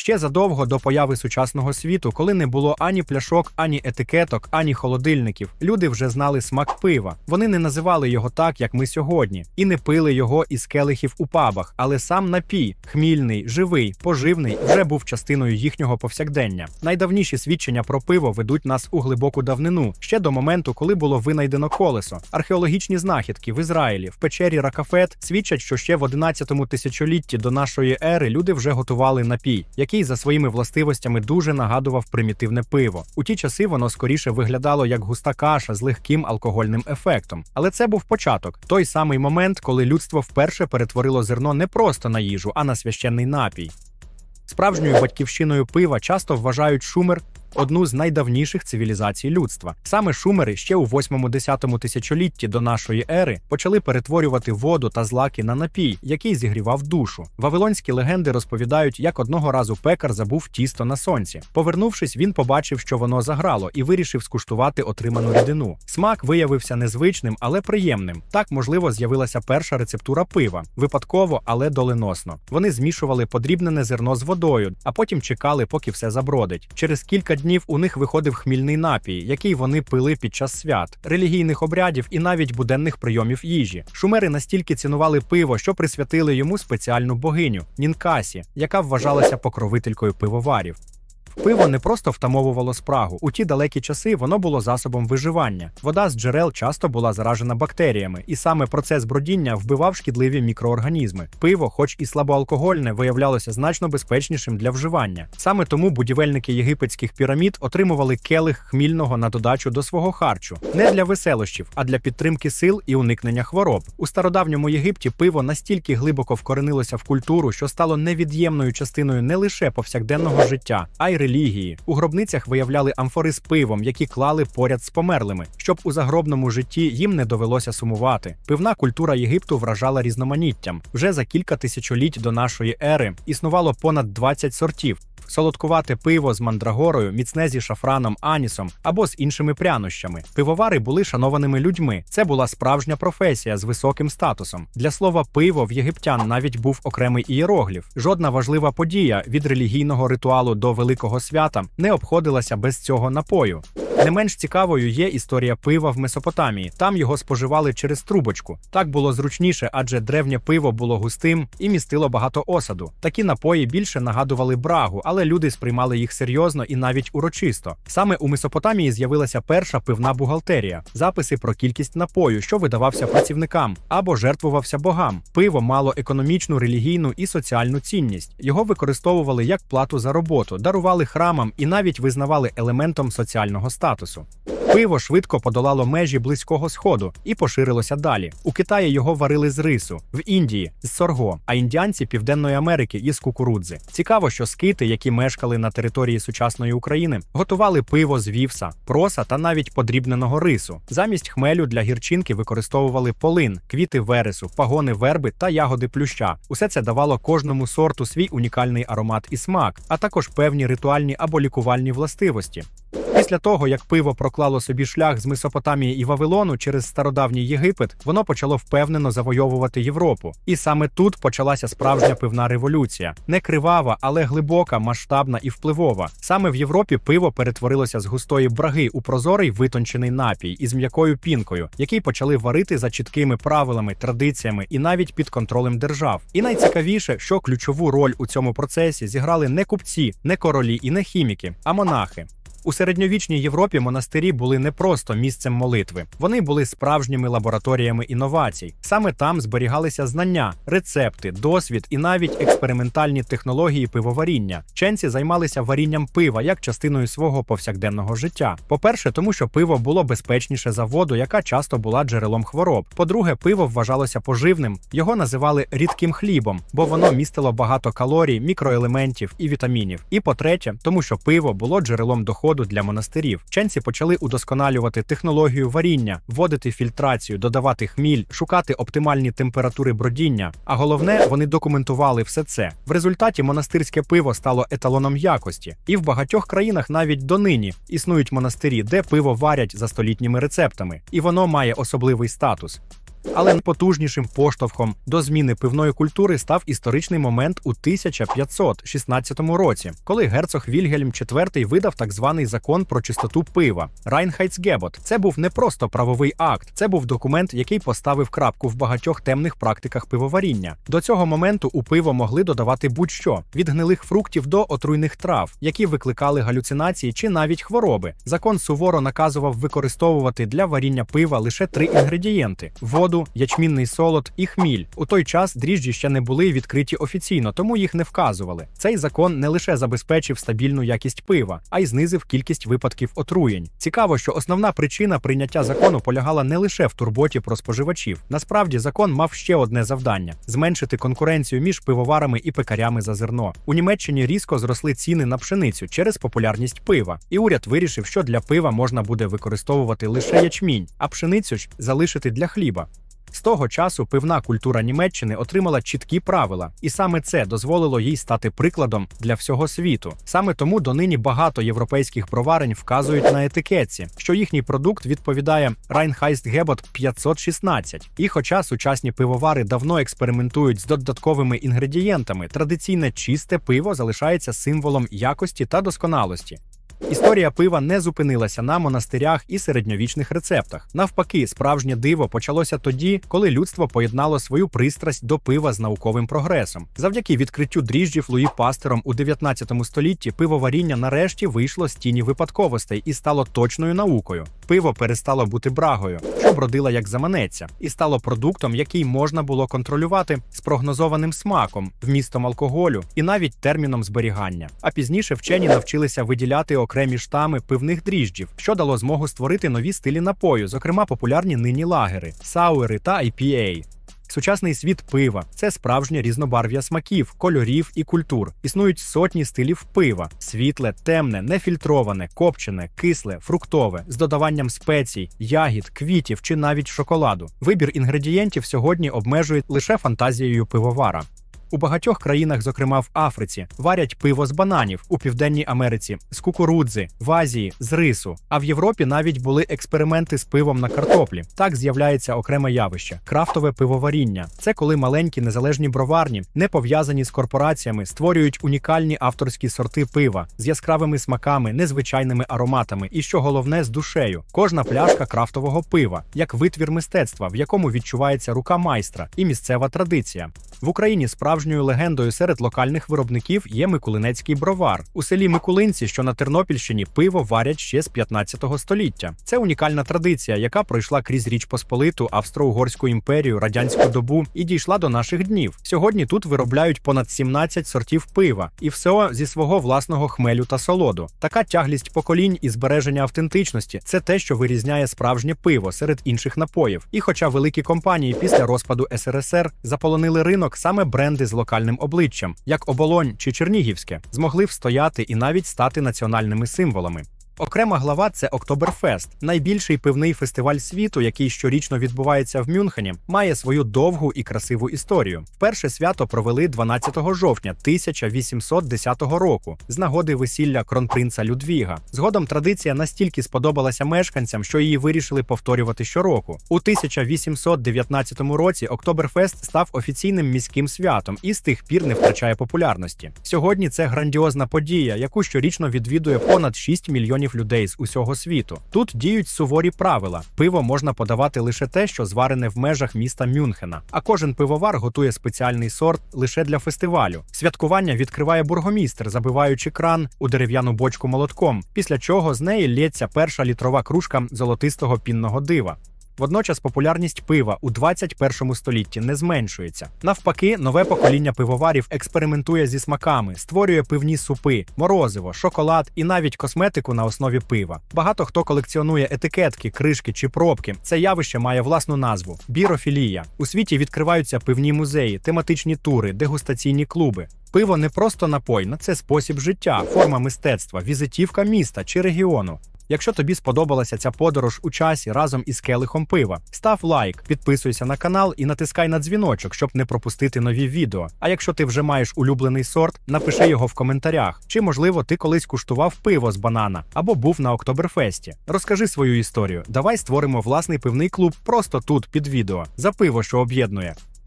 Ще задовго до появи сучасного світу, коли не було ані пляшок, ані етикеток, ані холодильників, люди вже знали смак пива. Вони не називали його так, як ми сьогодні, і не пили його із келихів у пабах, але сам напій, хмільний, живий, поживний, вже був частиною їхнього повсякдення. Найдавніші свідчення про пиво ведуть нас у глибоку давнину, ще до моменту, коли було винайдено колесо. Археологічні знахідки в Ізраїлі в печері Ракафет свідчать, що ще в 11 тисячолітті до нашої ери люди вже готували напій, який за своїми властивостями дуже нагадував примітивне пиво. У ті часи воно скоріше виглядало як густа каша з легким алкогольним ефектом. Але це був початок, той самий момент, коли людство вперше перетворило зерно не просто на їжу, а на священний напій. Справжньою батьківщиною пива часто вважають шумер. Одну з найдавніших цивілізацій людства. Саме шумери ще у 8-10 тисячолітті до нашої ери почали перетворювати воду та злаки на напій, який зігрівав душу. Вавилонські легенди розповідають, як одного разу пекар забув тісто на сонці. Повернувшись, він побачив, що воно заграло, і вирішив скуштувати отриману рідину. Смак виявився незвичним, але приємним. Так, можливо, з'явилася перша рецептура пива. Випадково, але доленосно. Вони змішували подрібнене зерно з водою, а потім чекали, поки все забродить. Через кілька днів у них виходив хмільний напій, який вони пили під час свят, релігійних обрядів і навіть буденних прийомів їжі. Шумери настільки цінували пиво, що присвятили йому спеціальну богиню Нінкасі, яка вважалася покровителькою пивоварів. Пиво не просто втамовувало спрагу. У ті далекі часи воно було засобом виживання. Вода з джерел часто була заражена бактеріями, і саме процес бродіння вбивав шкідливі мікроорганізми. Пиво, хоч і слабоалкогольне, виявлялося значно безпечнішим для вживання. Саме тому будівельники єгипетських пірамід отримували келих хмільного на додачу до свого харчу не для веселощів, а для підтримки сил і уникнення хвороб. У стародавньому Єгипті пиво настільки глибоко вкоренилося в культуру, що стало невід'ємною частиною не лише повсякденного життя, а й релігії. У гробницях виявляли амфори з пивом, які клали поряд з померлими, щоб у загробному житті їм не довелося сумувати. Пивна культура Єгипту вражала різноманіттям. Вже за кілька тисячоліть до нашої ери існувало понад 20 сортів. Солодкувате пиво з мандрагорою, міцне зі шафраном, анісом або з іншими прянощами. Пивовари були шанованими людьми. Це була справжня професія з високим статусом. Для слова пиво в єгиптян навіть був окремий ієрогліф. Жодна важлива подія від релігійного ритуалу до великого свята не обходилася без цього напою. Не менш цікавою є історія пива в Месопотамії. Там його споживали через трубочку. Так було зручніше, адже древнє пиво було густим і містило багато осаду. Такі напої більше нагадували брагу, але люди сприймали їх серйозно і навіть урочисто. Саме у Месопотамії з'явилася перша пивна бухгалтерія, записи про кількість напою, що видавався працівникам або жертвувався богам. Пиво мало економічну, релігійну і соціальну цінність. Його використовували як плату за роботу, дарували храмам і навіть визнавали елементом соціального статусу. Пиво швидко подолало межі близького сходу і поширилося далі. У Китаї його варили з рису, в Індії з сорго, а індіанці Південної Америки із кукурудзи. Цікаво, що скити, які мешкали на території сучасної України, готували пиво з вівса, проса та навіть подрібненого рису. Замість хмелю для гірчинки використовували полин, квіти вересу, пагони верби та ягоди плюща. Усе це давало кожному сорту свій унікальний аромат і смак, а також певні ритуальні або лікувальні властивості. Після того, як пиво проклало собі шлях з Месопотамії і Вавилону через стародавній Єгипет, воно почало впевнено завойовувати Європу. І саме тут почалася справжня пивна революція. Не кривава, але глибока, масштабна і впливова. Саме в Європі пиво перетворилося з густої браги у прозорий витончений напій із м'якою пінкою, який почали варити за чіткими правилами, традиціями і навіть під контролем держав. І найцікавіше, що ключову роль у цьому процесі зіграли не купці, не королі і не хіміки, а монахи. У середньовічній Європі монастирі були не просто місцем молитви, вони були справжніми лабораторіями інновацій. Саме там зберігалися знання, рецепти, досвід і навіть експериментальні технології пивоваріння. Ченці займалися варінням пива як частиною свого повсякденного життя. По-перше, тому що пиво було безпечніше за воду, яка часто була джерелом хвороб. По-друге, пиво вважалося поживним, його називали рідким хлібом, бо воно містило багато калорій, мікроелементів і вітамінів. І по-третє, тому що пиво було джерелом доходу для монастирів. Вченці почали удосконалювати технологію варіння, вводити фільтрацію, додавати хміль, шукати оптимальні температури бродіння. А головне, вони документували все це. В результаті монастирське пиво стало еталоном якості, і в багатьох країнах навіть донині існують монастирі, де пиво варять за столітніми рецептами, і воно має особливий статус. Але потужнішим поштовхом до зміни пивної культури став історичний момент у 1516 році, коли герцог Вільгельм IV видав так званий закон про чистоту пива Райнхайтсгебот. Це був не просто правовий акт, це був документ, який поставив крапку в багатьох темних практиках пивоваріння. До цього моменту у пиво могли додавати будь-що від гнилих фруктів до отруйних трав, які викликали галюцинації чи навіть хвороби. Закон суворо наказував використовувати для варіння пива лише три інгредієнти: воду, ячмінний солод і хміль. У той час дріжджі ще не були відкриті офіційно, тому їх не вказували. Цей закон не лише забезпечив стабільну якість пива, а й знизив кількість випадків отруєнь. Цікаво, що основна причина прийняття закону полягала не лише в турботі про споживачів. Насправді закон мав ще одне завдання: зменшити конкуренцію між пивоварами і пекарями за зерно. У Німеччині різко зросли ціни на пшеницю через популярність пива, і уряд вирішив, що для пива можна буде використовувати лише ячмінь, а пшеницю ж залишити для хліба. З того часу пивна культура Німеччини отримала чіткі правила, і саме це дозволило їй стати прикладом для всього світу. Саме тому донині багато європейських броварень вказують на етикетці, що їхній продукт відповідає Reinheitsgebot 516. І хоча сучасні пивовари давно експериментують з додатковими інгредієнтами, традиційне чисте пиво залишається символом якості та досконалості. Історія пива не зупинилася на монастирях і середньовічних рецептах. Навпаки, справжнє диво почалося тоді, коли людство поєднало свою пристрасть до пива з науковим прогресом. Завдяки відкриттю дріжджів Луї Пастером у 19 столітті пивоваріння нарешті вийшло з тіні випадковостей і стало точною наукою. Пиво перестало бути брагою, що бродила як заманеться, і стало продуктом, який можна було контролювати з прогнозованим смаком, вмістом алкоголю і навіть терміном зберігання. А пізніше вчені навчилися виділяти окремі штами пивних дріжджів, що дало змогу створити нові стилі напою, зокрема популярні нині лагери, сауери та IPA. Сучасний світ пива це справжнє різнобарв'я смаків, кольорів і культур. Існують сотні стилів пива: світле, темне, нефільтроване, копчене, кисле, фруктове, з додаванням спецій, ягід, квітів чи навіть шоколаду. Вибір інгредієнтів сьогодні обмежує лише фантазією пивовара. У багатьох країнах, зокрема в Африці, варять пиво з бананів у Південній Америці, з кукурудзи, в Азії, з рису. А в Європі навіть були експерименти з пивом на картоплі. Так з'являється окреме явище крафтове пивоваріння. Це коли маленькі незалежні броварні, не пов'язані з корпораціями, створюють унікальні авторські сорти пива з яскравими смаками, незвичайними ароматами і, що головне, з душею. Кожна пляшка крафтового пива, як витвір мистецтва, в якому відчувається рука майстра і місцева традиція. В Україні справжньою легендою серед локальних виробників є Микулинецький бровар. У селі Микулинці, що на Тернопільщині, пиво варять ще з 15 століття. Це унікальна традиція, яка пройшла крізь Річ Посполиту, Австро-Угорську імперію, радянську добу і дійшла до наших днів. Сьогодні тут виробляють понад 17 сортів пива, і все зі свого власного хмелю та солоду. Така тяглість поколінь і збереження автентичності це те, що вирізняє справжнє пиво серед інших напоїв. І хоча великі компанії після розпаду СРСР заполонили ринок, саме бренди з локальним обличчям, як Оболонь чи Чернігівське, змогли встояти і навіть стати національними символами. Окрема глава це Октоберфест, найбільший пивний фестиваль світу, який щорічно відбувається в Мюнхені, має свою довгу і красиву історію. Вперше свято провели 12 жовтня 1810 року з нагоди весілля кронпринца Людвіга. Згодом традиція настільки сподобалася мешканцям, що її вирішили повторювати щороку. У 1819 році Октоберфест став офіційним міським святом і з тих пір не втрачає популярності. Сьогодні це грандіозна подія, яку щорічно відвідує понад 6 мільйонів людей з усього світу. Тут діють суворі правила. Пиво можна подавати лише те, що зварене в межах міста Мюнхена. А кожен пивовар готує спеціальний сорт лише для фестивалю. Святкування відкриває бургомістр, забиваючи кран у дерев'яну бочку молотком, після чого з неї лється перша літрова кружка золотистого пінного дива. Водночас популярність пива у 21 столітті не зменшується. Навпаки, нове покоління пивоварів експериментує зі смаками, створює пивні супи, морозиво, шоколад і навіть косметику на основі пива. Багато хто колекціонує етикетки, кришки чи пробки. Це явище має власну назву бірофілія. У світі відкриваються пивні музеї, тематичні тури, дегустаційні клуби. Пиво не просто напойна, це спосіб життя, форма мистецтва, візитівка міста чи регіону. Якщо тобі сподобалася ця подорож у часі разом із келихом пива, став лайк, підписуйся на канал і натискай на дзвіночок, щоб не пропустити нові відео. А якщо ти вже маєш улюблений сорт, напиши його в коментарях. Чи можливо ти колись куштував пиво з банана або був на Октоберфесті. Розкажи свою історію. Давай створимо власний пивний клуб просто тут під відео за пиво, що об'єднує.